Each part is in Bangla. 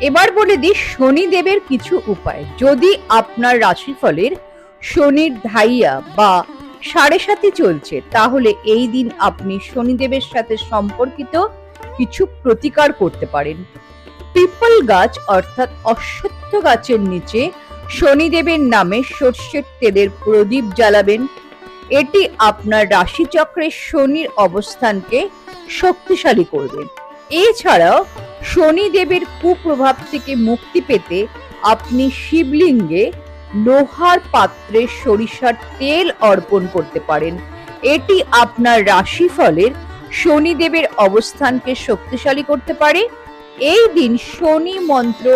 এবার বলে দিই, শনিদেবের কিছু উপায়। যদি আপনার রাশিফলের শনির ধাইয়া বা সাড়ে সাথে চলছে, তাহলে এই দিন আপনি শনিদেবের সাথে সম্পর্কিত কিছু প্রতিকার করতে পারেন। পিপল গাছ অর্থাৎ অশ্বত্থ গাছের নিচে শনিদেবের নামে সর্ষের তেলের প্রদীপ জ্বালাবেন। এটি আপনার রাশিচক্রের শনির অবস্থানকে শক্তিশালী করবে। এছাড়াও শনিদেবের কুপ্রভাব থেকে মুক্তি পেতে আপনি শিবলিঙ্গে লোহার পাত্রে সরিষার তেল অর্পণ করতে পারেন। এটি আপনার রাশিফলের শনিদেবের অবস্থানকে শক্তিশালী করতে পারে। এই দিন শনি মন্ত্র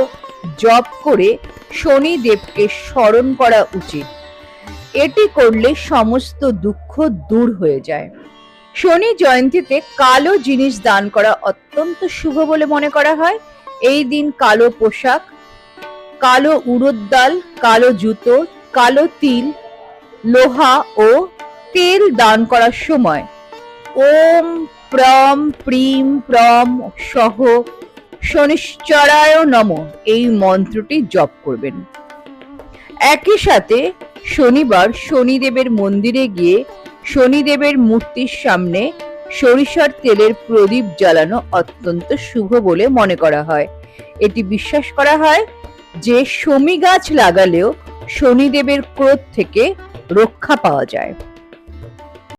জপ করে শনিদেবকে স্মরণ করা উচিত। এটি করলে সমস্ত দুঃখ দূর হয়ে যায়। শনি জয়ন্তীতে কালো জিনিস দান করা অত্যন্ত শুভ বলে মনে করা হয়। এই দিন কালো পোশাক, কালো উড়দ ডাল, কালো জুতো, কালো তিল, লোহা ও তেল দান করার সময় ওম প্রম প্রিম প্রম সহ শনিশ্চরায় নম এই মন্ত্রটি জপ করবেন। একই সাথে শনিবার শনিদেবের মন্দিরে গিয়ে শনিদেবের মূর্তির সামনে সরিষার তেলের প্রদীপ জ্বালানো অত্যন্ত শুভ বলে মনে করা হয়। এটি বিশ্বাস করা হয় যে শমি গাছ লাগালেও শনিদেবের ক্রোধ থেকে রক্ষা পাওয়া যায়।